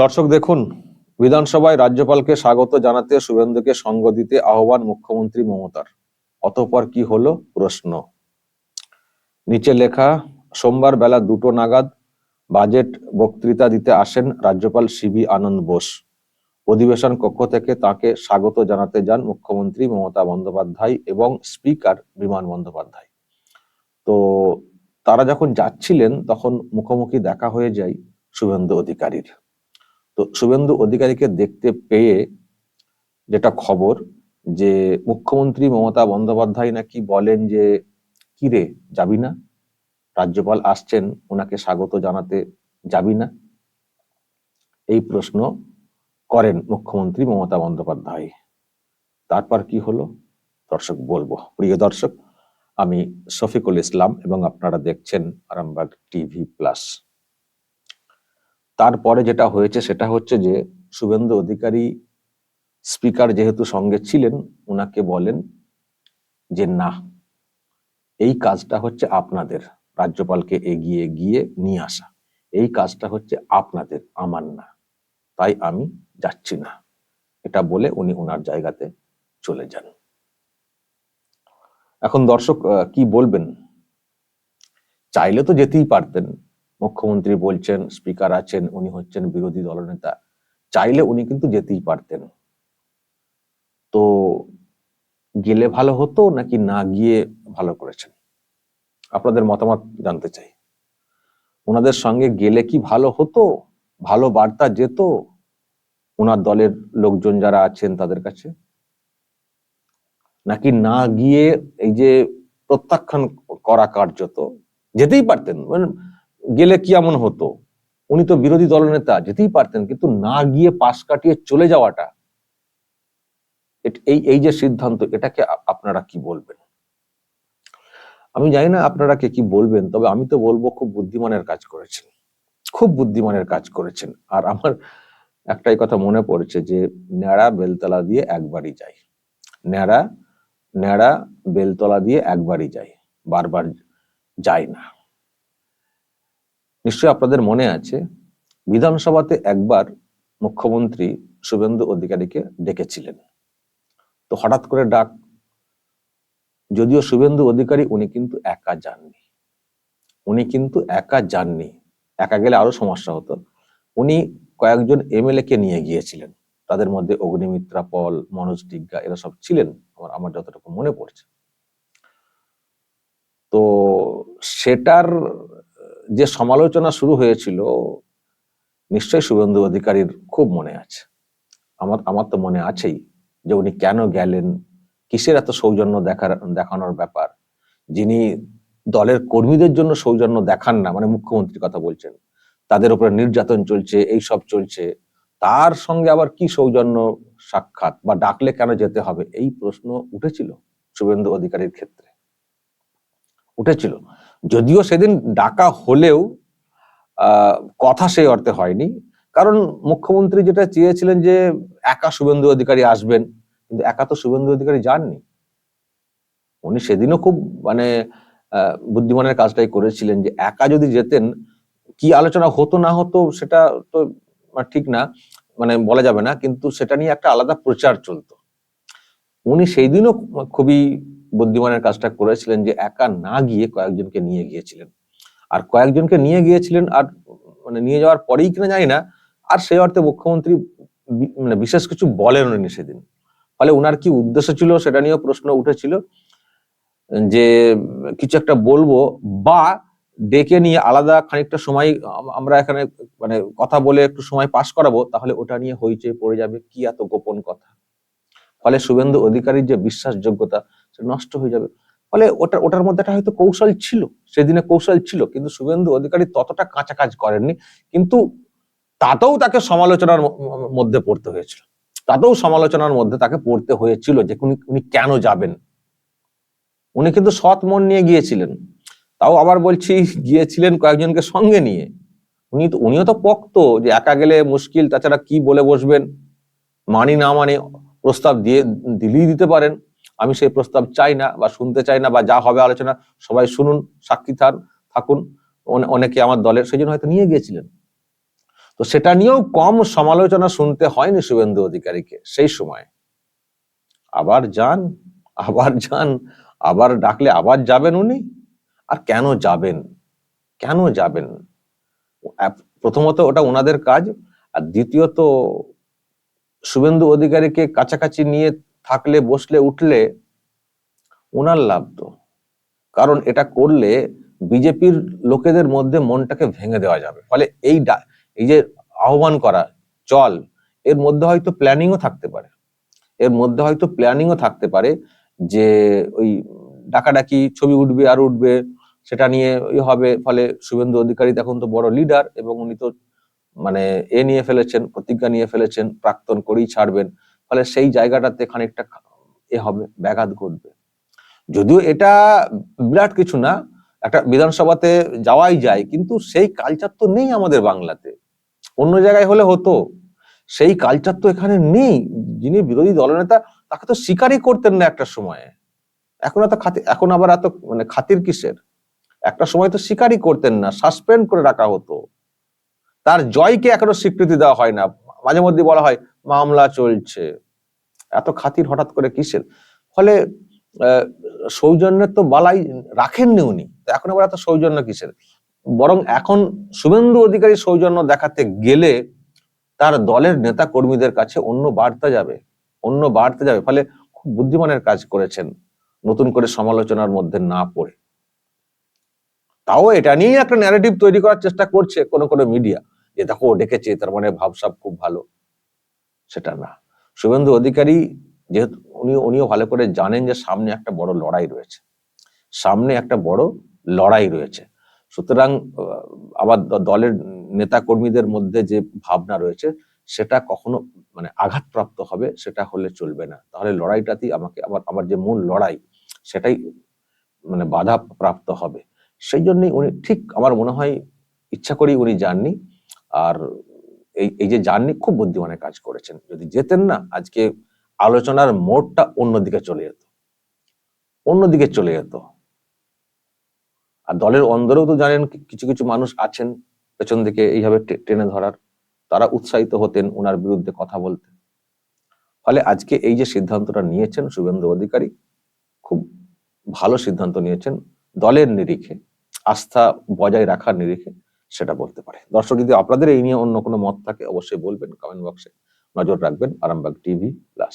দর্শক দেখুন, বিধানসভায় রাজ্যপালকে স্বাগত জানাতে শুভেন্দুকে সঙ্গ দিতে আহ্বান মুখ্যমন্ত্রী মমতার। অতঃপর কি হলো প্রশ্ন। নিচে লেখা, সোমবার বেলা দুটো নাগাদ বাজেট বক্তৃতা দিতে আসেন রাজ্যপাল সিবি আনন্দ বোস। অধিবেশন কক্ষ থেকে তাকে স্বাগত জানাতে যান মুখ্যমন্ত্রী মমতা বন্দ্যোপাধ্যায় এবং স্পিকার বিমান বন্দ্যোপাধ্যায়। তো তারা যখন যাচ্ছিলেন, তখন মুখোমুখি দেখা হয়ে যায় শুভেন্দু অধিকারীর। তো শুভেন্দু অধিকারীকে দেখতে পেয়ে যেটা খবর, যে মুখ্যমন্ত্রী মমতা বন্দ্যোপাধ্যায় নাকি বলেন যে কিরে যাবি না? রাজ্যপাল আসছেন ওনাকে স্বাগত জানাতে যাবি না? এই প্রশ্ন করেন মুখ্যমন্ত্রী মমতা বন্দ্যোপাধ্যায়। তারপর কি হলো? দর্শক, বলব। প্রিয় দর্শক, আমি শফিকুল ইসলাম এবং আপনারা দেখছেন আরামবাগ টিভি প্লাস। তারপরে যেটা হয়েছে সেটা হচ্ছে যে শুভেন্দু অধিকারী স্পিকার যেহেতু সঙ্গে ছিলেন ওনাকে বলেন যে না, এই কাজটা হচ্ছে আপনাদের, রাজ্যপালকে এগিয়ে গিয়ে নিয়ে আসা। এই কাজটা হচ্ছে আপনাদের, আমার না, তাই আমি যাচ্ছি না। এটা বলে উনি ওনার জায়গাতে চলে যান। এখন দর্শক কি বলবেন? চাইলে তো যেতেই পারতেন। মুখ্যমন্ত্রী বলছেন স্পিকার আছেন, উনি হচ্ছেন বিরোধী দলনেতা। চাইলে উনি কিন্তু যেতেই পারতেন। তো গেলে ভালো হতো নাকি না গিয়ে ভালো করেছেন? আপনাদের মতামত জানতে চাই। ওনাদের সঙ্গে গেলে কি ভালো হতো? ভালো বার্তা যেত ওনার দলের লোকজন যারা আছেন তাদের কাছে? নাকি না গিয়ে এই যে প্রত্যাখ্যান করা কার্যত? যেতেই পারতেন। মানে গেলে কি এমন হতো? উনি তো বিরোধী দলনেতা, যেতেই পারতেন, কিন্তু না গিয়ে পাশ কাটিয়ে চলে যাওয়াটা। এই এই যে সিদ্ধান্ত, এটাকে আপনারা কি বলবেন? আমি জানি না আপনারা কে কি বলবেন, তবে আমি তো বলব খুব বুদ্ধিমানের কাজ করেছেন। খুব বুদ্ধিমানের কাজ করেছেন। আর আমার একটাই কথা মনে পড়েছে যে, ন্যাড়া বেলতলা দিয়ে একবারই যায় ন্যাড়া ন্যাড়া বেলতলা দিয়ে একবারই যায় বারবার যায় না। নিশ্চয়ই আপনাদের মনে আছে, বিধানসভাতে একবার মুখ্যমন্ত্রী শুভেন্দু অধিকারীকে ডেকেছিলেন। তো হঠাৎ করে ডাক, যদিও শুভেন্দু অধিকারী উনি কিন্তু একা যাননি। উনি কিন্তু একা যাননি। একা গেলে আরও সমস্যা হতো। উনি কয়েকজন এমএলএ কে নিয়ে গিয়েছিলেন। তাদের মধ্যে অগ্নিমিত্রা, পল, মনোজ ডিগ্গা এরা সব ছিলেন, আমার আমার যতটুকু মনে পড়ছে। তো সেটার যে সমালোচনা শুরু হয়েছিল, নিশ্চয়ই শুভেন্দু অধিকারীর খুব মনে আছে। আমার আমার তো মনে আছেই যে উনি কেন গেলেন, কিসের এত সৌজন্য দেখার, দেখানোর ব্যাপার? যিনি দলের কর্মীদের জন্য সৌজন্য দেখান না মানে মুখ্যমন্ত্রীর কথা বলছেন, তাদের উপরে নির্যাতন চলছে, এই সব চলছে, তার সঙ্গে আবার কি সৌজন্য সাক্ষাৎ বা ডাকলে কেন যেতে হবে? এই প্রশ্ন উঠেছিল শুভেন্দু অধিকারীর ক্ষেত্রে। উঠেছিল যদিও সেদিন ডাকা হলেও কথা সেই অর্থে হয়নি। কারণ মুখ্যমন্ত্রী যেটা চেয়েছিলেন যে একা শুভেন্দু অধিকারী আসবেন, কিন্তু একা তো শুভেন্দু অধিকারী যাননি। উনি সেদিনও খুব মানে বুদ্ধিমানের কাজটাই করেছিলেন যে একা যদি যেতেন, কি আলোচনা হতো না হতো সেটা তো মানে ঠিক না মানে বলা যাবে না, কিন্তু সেটা নিয়ে একটা আলাদা প্রচার চলতো। উনি সেই দিনও খুবই বুদ্ধিমানের কাজটা করেছিলেন যে একা না গিয়ে কয়েকজনকে নিয়ে গিয়েছিলেন। আর কয়েকজনকে নিয়ে গিয়েছিলেন আর মানে নিয়ে যাওয়ার পরেই কিনা জানি না, আর সেই অর্থে মুখ্যমন্ত্রী মানে বিশেষ কিছু বলেন উনি সেদিন। ফলে উনার কি উদ্দেশ্য ছিল সেটা নিয়েও প্রশ্ন উঠেছিল যে কিছু একটা বলব বা ডেকে নিয়ে আলাদা খানিকটা সময় আমরা এখানে মানে কথা বলে একটু সময় পাস করাবো, তাহলে ওটা নিয়ে হইচই পড়ে যাবে, কি এত গোপন কথা? ফলে শুভেন্দু অধিকারীর যে বিশ্বাসযোগ্যতা নষ্ট হয়ে যাবে। ফলে ওটা ওটার মধ্যে একটা হয়তো কৌশল ছিল, সেদিনে কৌশল ছিল, কিন্তু শুভেন্দু অধিকারী ততটা কাঁচা কাজ করেননি, কিন্তু তাতেও তাকে সমালোচনার মধ্যে পড়তে হয়েছিল। তাতেও সমালোচনার মধ্যে তাকে পড়তে হয়েছিল যে উনি উনি কেন যাবেন। উনি কিন্তু সৎ মন নিয়ে গিয়েছিলেন। তাও আবার বলছি, গিয়েছিলেন কয়েকজনকে সঙ্গে নিয়ে। উনি তো, উনিও তো পক্ত যে একা গেলে মুশকিল, তাছাড়া কি বলে বসবেন? মানি না মানে প্রস্তাব দিয়ে, দিলেই দিতে পারেন। আমি সেই প্রস্তাব চাই না বা শুনতে চাই না বা যা হবে আলোচনা সবাই শুনুন, সাক্ষী থার থাকুন। অনেকে আমার দলের সেই জন্য হয়তো নিয়ে গিয়েছিলেন। তো সেটা নিয়েও কম সমালোচনা শুনতে হয়নি শুভেন্দু অধিকারীকে সেই সময়। আবার যান আবার যান, আবার ডাকলে আবার যাবেন উনি? আর কেন যাবেন? কেন যাবেন? প্রথমত ওটা ওনাদের কাজ, আর দ্বিতীয়ত শুভেন্দু অধিকারীকে কাছাকাছি নিয়ে থাকলে, বসলে, উঠলে ওনার লাভ তো। কারণ এটা করলে বিজেপির লোকেদের মধ্যে মনটাকে ভেঙে দেওয়া যাবে। ফলে এই এই যে আহ্বান করা, চল, এর মধ্যে হয়তো প্ল্যানিংও থাকতে পারে। এর মধ্যে হয়তো প্ল্যানিংও থাকতে পারে যে ওই ডাকাডাকি, ছবি উঠবে, আর উঠবে, সেটা নিয়ে ওই হবে। ফলে শুভেন্দু অধিকারী তখন তো বড় লিডার এবং উনি তো মানে এ নিয়ে ফেলেছেন, প্রতিজ্ঞা নিয়ে ফেলেছেন, প্রাক্তন করেই ছাড়বেন। ফলে সেই জায়গাটাতে খানিকটা এ হবে, ব্যাঘাত ঘটবে। যদিও এটা বিরাট কিছু না, একটা বিধানসভাতে যাওয়াই যায়, কিন্তু সেই কালচার তো নেই আমাদের বাংলাতে। অন্য জায়গায় হলে হতো। সেই কালচার তো এখানে নেই। যিনি বিরোধী দলনেতা, তাকে তো স্বীকারই করতেন না একটা সময়ে। এখন এত খাতি এখন আবার এত মানে খাতির কিসের? একটা সময় তো স্বীকারই করতেন না, সাসপেন্ড করে রাখা হতো। তার জয়কে এখনও স্বীকৃতি দেওয়া হয় না। মাঝে মধ্যে বলা হয়, মামলা চলছে। এত খাতির হঠাৎ করে কিসের? ফলে সৌজন্যের তো বালাই রাখেননি উনি। এখন আবার এত সৌজন্য কিসের? বরং এখন শুভেন্দু অধিকারী সৌজন্য দেখাতে গেলে তার দলের নেতা কর্মীদের কাছে অন্য বার্তা যাবে, অন্য বার্তা যাবে। ফলে খুব বুদ্ধিমানের কাজ করেছেন, নতুন করে সমালোচনার মধ্যে না পড়ে। তাও এটা নিয়েই একটা ন্যারেটিভ তৈরি করার চেষ্টা করছে কোনো কোনো মিডিয়া যে দেখো, ডেকেছে, তার মানে ভাবসাব খুব ভালো। সেটা না। শুভেন্দু অধিকারী যেহেতু, উনি, উনিও ভালো করে জানেন যে সামনে একটা বড় লড়াই রয়েছে। সামনে একটা বড় লড়াই রয়েছে। সুতরাং আবার দলের নেতা কর্মীদের মধ্যে যে ভাবনা রয়েছে, সেটা কখনো মানে আঘাতপ্রাপ্ত হবে, সেটা হলে চলবে না। তাহলে লড়াইটাতেই আমাকে আবার আমার যে মূল লড়াই, সেটাই মানে বাধা প্রাপ্ত হবে। সেই জন্যই উনি, ঠিক আমার মনে হয়, ইচ্ছা করেই উনি যাননি। আর এই এই যে জার্নি খুব বুদ্ধিমানের কাজ করেছেন। যদি যেতেন না, আজকে আলোচনার মোড়টা অন্যদিকে চলে যেত। অন্যদিকে চলে যেত। আর দলের অন্দরেও তো জানেন কিছু কিছু মানুষ আছেন পেছন দিকে এইভাবে টেনে ধরার। তারা উৎসাহিত হতেন ওনার বিরুদ্ধে কথা বলতে ফলে আজকে এই যে সিদ্ধান্তটা নিয়েছেন শুভেন্দু অধিকারী, খুব ভালো সিদ্ধান্ত নিয়েছেন। দলের নিরিখে, আস্থা বজায় রাখার নিরিখে সেটা বলতে পারে। দর্শক, যদি আপনাদের এই নিয়ে অন্য কোনো মত থাকে, অবশ্যই বলবেন কমেন্ট বক্সে নজর রাখবেন, আরামবাগ টিভি প্লাস